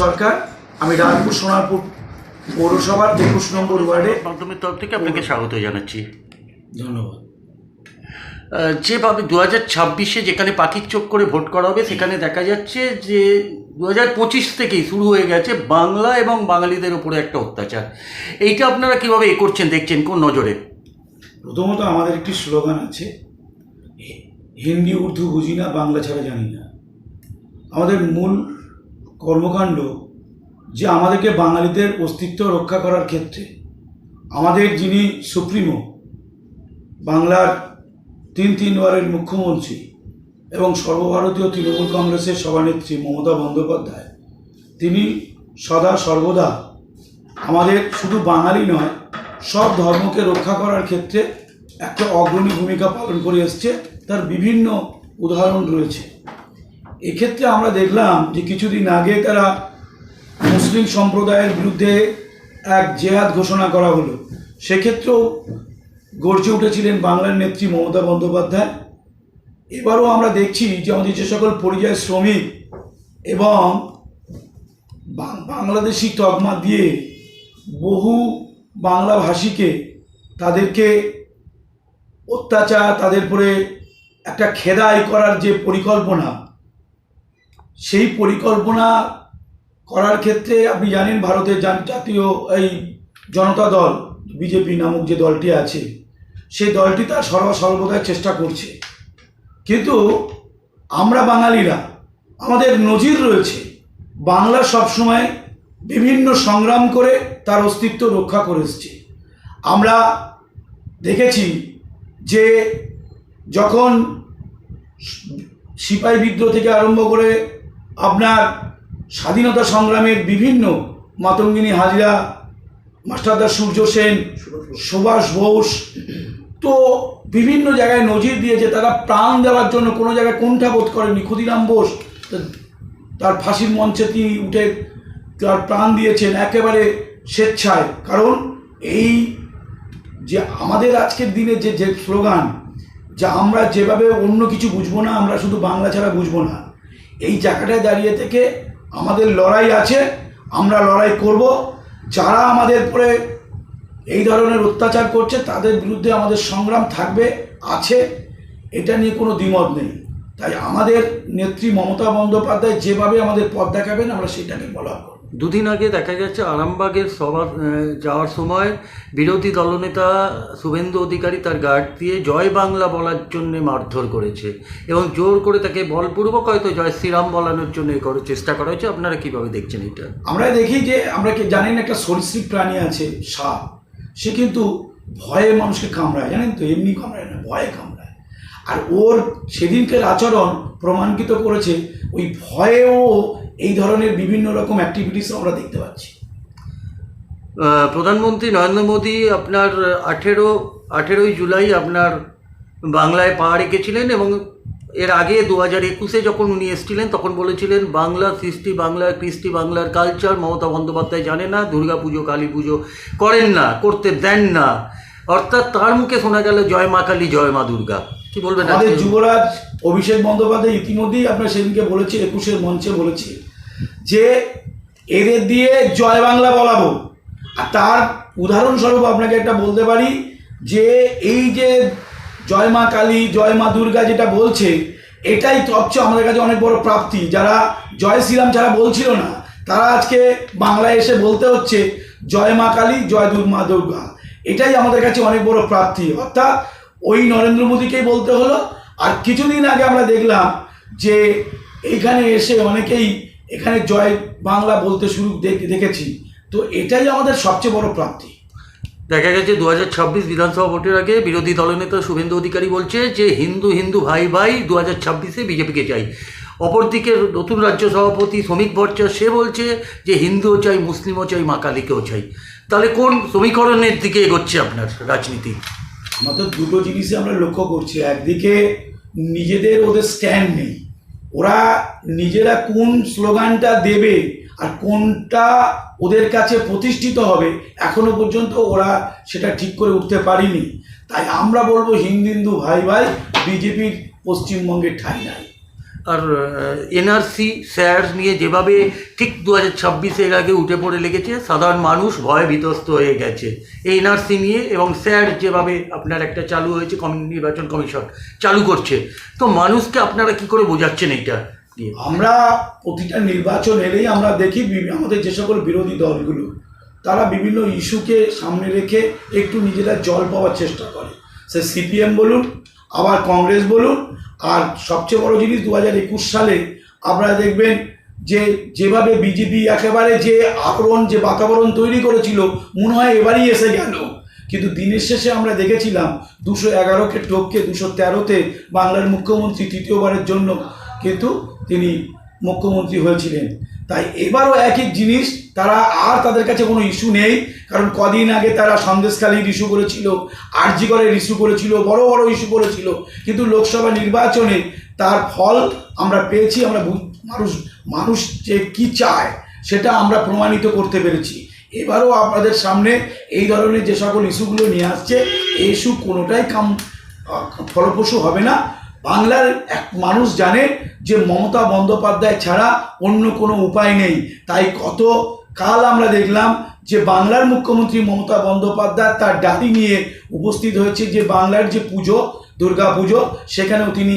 সরকার আমি রাজপুর সোনারপুর পৌরসভার একুশ নম্বর ওয়ার্ডে। মাধ্যমের তরফ থেকে আপনাকে স্বাগত জানাচ্ছি। ধন্যবাদ। যেভাবে দু হাজার ছাব্বিশে যেখানে পাখির চোখ করে ভোট করা হবে সেখানে দেখা যাচ্ছে যে দু হাজার পঁচিশ থেকেই শুরু হয়ে গেছে বাংলা এবং বাঙালিদের উপরে একটা অত্যাচার। এইটা আপনারা কীভাবে এ করছেন দেখছেন কোন নজরে? প্রথমত আমাদের একটি স্লোগান আছে হিন্দি উর্দু বুঝি না বাংলা ছাড়া জানি না। আমাদের মূল কর্মকাণ্ড যে আমাদেরকে বাঙালিদের অস্তিত্ব রক্ষা করার ক্ষেত্রে। আমাদের যিনি সুপ্রিমো, বাংলার তিন তিনবারের মুখ্যমন্ত্রী এবং সর্বভারতীয় তৃণমূল কংগ্রেসের সভানেত্রী মমতা বন্দ্যোপাধ্যায়, তিনি সদা সর্বদা আমাদের শুধু বাঙালি নয়, সব ধর্মকে রক্ষা করার ক্ষেত্রে একটা অগ্রণী ভূমিকা পালন করে এসছে। তার বিভিন্ন উদাহরণ রয়েছে। এক্ষেত্রে আমরা দেখলাম যে কিছুদিন আগে তারা মুসলিম সম্প্রদায়ের বিরুদ্ধে এক জেহাদ ঘোষণা করা হলো। সেক্ষেত্রেও গর্জে উঠেছিলেন বাংলার নেত্রী মমতা বন্দ্যোপাধ্যায়। এবারও আমরা দেখছি যে আমাদের যে সকল পরিযায়ী শ্রমিক এবং বাংলাদেশি তকমা দিয়ে বহু বাংলাভাষীকে তাদেরকে অত্যাচার, তাদের উপরে একটা খেদাই করার যে পরিকল্পনা সেই পরিকল্পনা করার ক্ষেত্রে আপনি জানেন ভারতের জাতীয় এই জনতা দল, বিজেপি নামক যে দলটি আছে, সেই দলটি তার সর্ব, সর্বদাই চেষ্টা করছে। কিন্তু আমরা বাঙালিরা, আমাদের নজির রয়েছে বাংলা সবসময় বিভিন্ন সংগ্রাম করে তার অস্তিত্ব রক্ষা করে এসছে। আমরা দেখেছি যে যখন সিপাহী বিদ্রোহ থেকে আরম্ভ করে আপনার স্বাধীনতা সংগ্রামের বিভিন্ন মাতঙ্গিনী হাজিরা মাস্টারদা সূর্য সেন, সুভাষ বোস, তো বিভিন্ন জায়গায় নজির দিয়েছে, তারা প্রাণ দেওয়ার জন্য কোনো জায়গায় কোনটা বোধ করেনি ক্ষুদিরাম বোস, তার ফাঁসির মঞ্চে তিনি উঠে তার প্রাণ দিয়েছেন একেবারে স্বেচ্ছায়। কারণ এই যে আমাদের আজকের দিনে যে যে স্লোগান, যে আমরা যেভাবে অন্য কিছু বুঝব না, আমরা শুধু বাংলা ছাড়া বুঝব না। এই জায়গাটায় দাঁড়িয়ে থেকে আমাদের লড়াই আছে, আমরা লড়াই করব। যারা আমাদের পরে এই ধরনের অত্যাচার করছে, তাদের বিরুদ্ধে আমাদের সংগ্রাম থাকবে, আছে। এটা নিয়ে কোনো দ্বিমত নেই। তাই আমাদের নেত্রী মমতা বন্দ্যোপাধ্যায় যেভাবে আমাদের পথ দেখাবেন, আমরা সেটাকে বলা দুদিন আগে দেখা গেছে আরামবাগের সভা যাওয়ার সময় বিরোধী দলনেতা শুভেন্দু অধিকারী তার গার্ড দিয়ে জয় বাংলা বলার জন্য মারধর করেছে এবং জোর করে তাকে বলপূর্বক হয়তো জয় শ্রীরাম বলানোর জন্য এ করার চেষ্টা করা হয়েছে। আপনারা কীভাবে দেখছেন এটা? আমরা দেখি যে আমরা কি জানেন একটা সরীসৃপ প্রাণী আছে, সাপ। সে কিন্তু ভয়ে মানুষকে কামড়ায়, জানেন তো? এমনি কামড়ায় না, ভয়ে কামড়ায়। আর ওর সেদিনকের আচরণ প্রমাণিত করেছে, ওই ভয়েও এই ধরনের বিভিন্ন রকম অ্যাক্টিভিটিস আমরা দেখতে পাচ্ছি। প্রধানমন্ত্রী নরেন্দ্র মোদী আপনার আঠেরো আঠেরোই জুলাই আপনার বাংলায় পা রেখেছিলেন এবং এর আগে দু হাজার একুশে যখন উনি এসেছিলেন তখন বলেছিলেন বাংলা সৃষ্টি বাংলার কৃষ্টি বাংলার কালচার মমতা বন্দ্যোপাধ্যায় জানে না দুর্গা পুজো কালী পুজো করেন না করতে দেন না। অর্থাৎ তার মুখে শোনা গেল জয় মা কালী জয় মা দুর্গা কি বলবেন আমাদের যুবরাজ অভিষেক বন্দ্যোপাধ্যায় ইতিমধ্যেই আপনার সেদিনকে বলেছে একুশের মঞ্চে বলেছে। যে এদের দিয়ে জয় বাংলা বলাবো। আর তার উদাহরণস্বরূপ আপনাকে একটা বলতে পারি, যে এই যে জয় মা কালী, জয় মা দুর্গা যেটা বলছে, এটাই তথ্য আমাদের কাছে অনেক বড় প্রাপ্তি। যারা জয় শ্রীরাম যারা বলছিল না, তারা আজকে বাংলায় এসে বলতে হচ্ছে, জয় মা কালী, জয় মা দুর্গা। এটাই আমাদের কাছে অনেক বড় প্রাপ্তি। অর্থাৎ ওই নরেন্দ্র মোদীকেই বলতে হলো। আর কিছুদিন আগে আমরা দেখলাম যে এইখানে এসে অনেকেই এখানে জয় বাংলা বলতে শুরু দেখ- দেখেছি। তো এটাই আমাদের সবচেয়ে বড় প্রাপ্তি। দেখা গেছে দু হাজার ছাব্বিশ বিধানসভা ভোটের আগে বিরোধী দলনেতা শুভেন্দু অধিকারী বলছে যে হিন্দু হিন্দু ভাই ভাই দু হাজার ছাব্বিশে বিজেপিকে চাই। অপরদিকে নতুন রাজ্য সভাপতি শ্রমিক ভট্টাচার্য সে বলছে যে হিন্দুও চাই মুসলিমও চাই মা কালীকেও চাই। তাহলে কোন সমীকরণের দিকে এগোচ্ছে আপনার রাজনীতি? আমাদের দুটো জিনিসই আমরা লক্ষ্য করছি। একদিকে নিজেদের ওদের স্ট্যান্ড নেই। ওরা নিজেরা কোন স্লোগানটা দেবে আর কোনটা ওদের কাছে প্রতিষ্ঠিত হবে এখনও পর্যন্ত ওরা সেটা ঠিক করে উঠতে পারিনি। তাই আমরা বলব হিন্দু ভাই ভাই, বিজেপির পশ্চিমবঙ্গের ঠাই নাই। আর এনআরসি স্যার নিয়ে যেভাবে ঠিক দু হাজার ছাব্বিশের আগে উঠে পড়ে লেগেছে, সাধারণ মানুষ ভয়ে বিধ্বস্ত হয়ে গেছে। এই এনআরসি নিয়ে এবং স্যার যেভাবে আপনার একটা চালু হয়েছে নির্বাচন কমিশন চালু করছে, তো মানুষকে আপনারা কি করে বোঝাচ্ছেন এইটা আমরা প্রতিটা নির্বাচন এলেই আমরা দেখি আমাদের যে সকল বিরোধী দলগুলো, তারা বিভিন্ন ইস্যুকে সামনে রেখে একটু নিজেরা জল পাওয়ার চেষ্টা করে। সে সিপিএম বলুন আবার কংগ্রেস বলুন, আর সবচেয়ে বড় জিনিস দু হাজার একুশ সালে আপনারা দেখবেন যে যেভাবে বিজেপি একেবারে যে আক্রমণ যে বাতাবরণ তৈরি করেছিল, মনে হয় এবারই এসে গেল। কিন্তু দিনের শেষে আমরা দেখেছিলাম দুশো এগারোকে টপকে দুশো তেরোতে বাংলার মুখ্যমন্ত্রী তৃতীয়বারের জন্য কিন্তু তিনি মুখ্যমন্ত্রী হয়েছিলেন। তাই এবারও একই জিনিস, তারা আর তাদের কাছে কোনো ইস্যু নেই, কারণ কদিন আগে তারা সন্দেশখালীর ইস্যু করেছিল, আরজিগড়ের ইস্যু করেছিল, বড় বড় ইস্যু করেছিল, কিন্তু লোকসভা নির্বাচনে তার ফল আমরা পেয়েছি, আমরা মানুষ মানুষ যে কি চায়, সেটা আমরা প্রমাণিত করতে পেরেছি। এবারও আপনাদের সামনে এই ধরনের যে সকল ইস্যুগুলো নিয়ে আসছে, এই ইস্যু কোনোটাই কাম ফলপ্রসূ হবে না। বাংলার এক মানুষ জানে যে মমতা বন্দ্যোপাধ্যায় ছাড়া অন্য কোনো উপায় নেই। তাই কত কাল আমরা দেখলাম যে বাংলার মুখ্যমন্ত্রী মমতা বন্দ্যোপাধ্যায় তার ডালি নিয়ে উপস্থিত হয়েছে যে বাংলার যে পুজো, দুর্গা পুজো, সেখানেও তিনি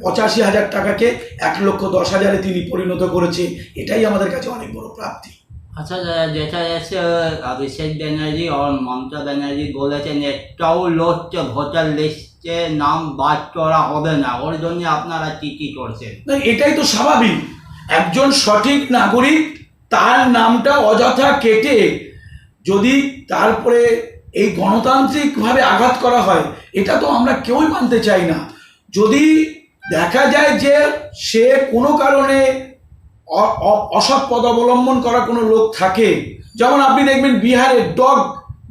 পঁচাশি হাজার টাকাকে এক লক্ষ দশ হাজারে তিনি পরিণত করেছে। এটাই আমাদের কাছে অনেক বড় প্রাপ্তি। আচ্ছা যেটা এসে অভিষেক ব্যানার্জি আর মমতা ব্যানার্জি বলেছেন একটাও লোককে ভোটার লিস্টে নাম বাদ করা হবে না। ওর জন্য আপনারা কি কি করছেন? এটাই তো স্বাভাবিক। একজন সঠিক নাগরিক, তার নামটা অযথা কেটে যদি তারপরে এই গণতান্ত্রিকভাবে আঘাত করা হয়, এটা তো আমরা কেউই মানতে চাই না। যদি দেখা যায় যে সে কোনো কারণে অসৎ পদ অবলম্বন করা কোনো লোক থাকে। যেমন আপনি দেখবেন বিহারে ডগ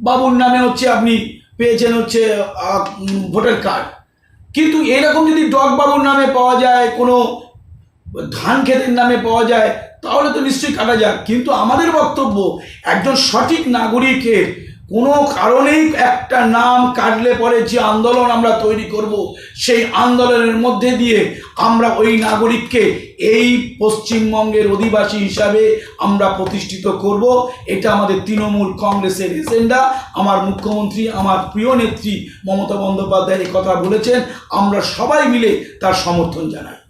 বাবুর নামে হচ্ছে আপনি পেয়েছেন হচ্ছে ভোটার কার্ড। কিন্তু এরকম যদি ডগ বাবুর নামে পাওয়া যায়, কোনো ধান ক্ষেতের নামে পাওয়া যায়, তাহলে তো নিশ্চয়ই কাটা যাক। কিন্তু আমাদের বক্তব্য, একজন সঠিক নাগরিকের কোনো কারণেই একটা নাম কাটলে পরে যে আন্দোলন আমরা তৈরি করব, সেই আন্দোলনের মধ্যে দিয়ে আমরা ওই নাগরিককে এই পশ্চিমবঙ্গের অধিবাসী হিসাবে আমরা প্রতিষ্ঠিত করব। এটা আমাদের তৃণমূল কংগ্রেসের এজেন্ডা। আমার মুখ্যমন্ত্রী, আমার প্রিয় নেত্রী মমতা বন্দ্যোপাধ্যায় কথা বলেছেন। আমরা সবাই মিলে তার সমর্থন জানাই।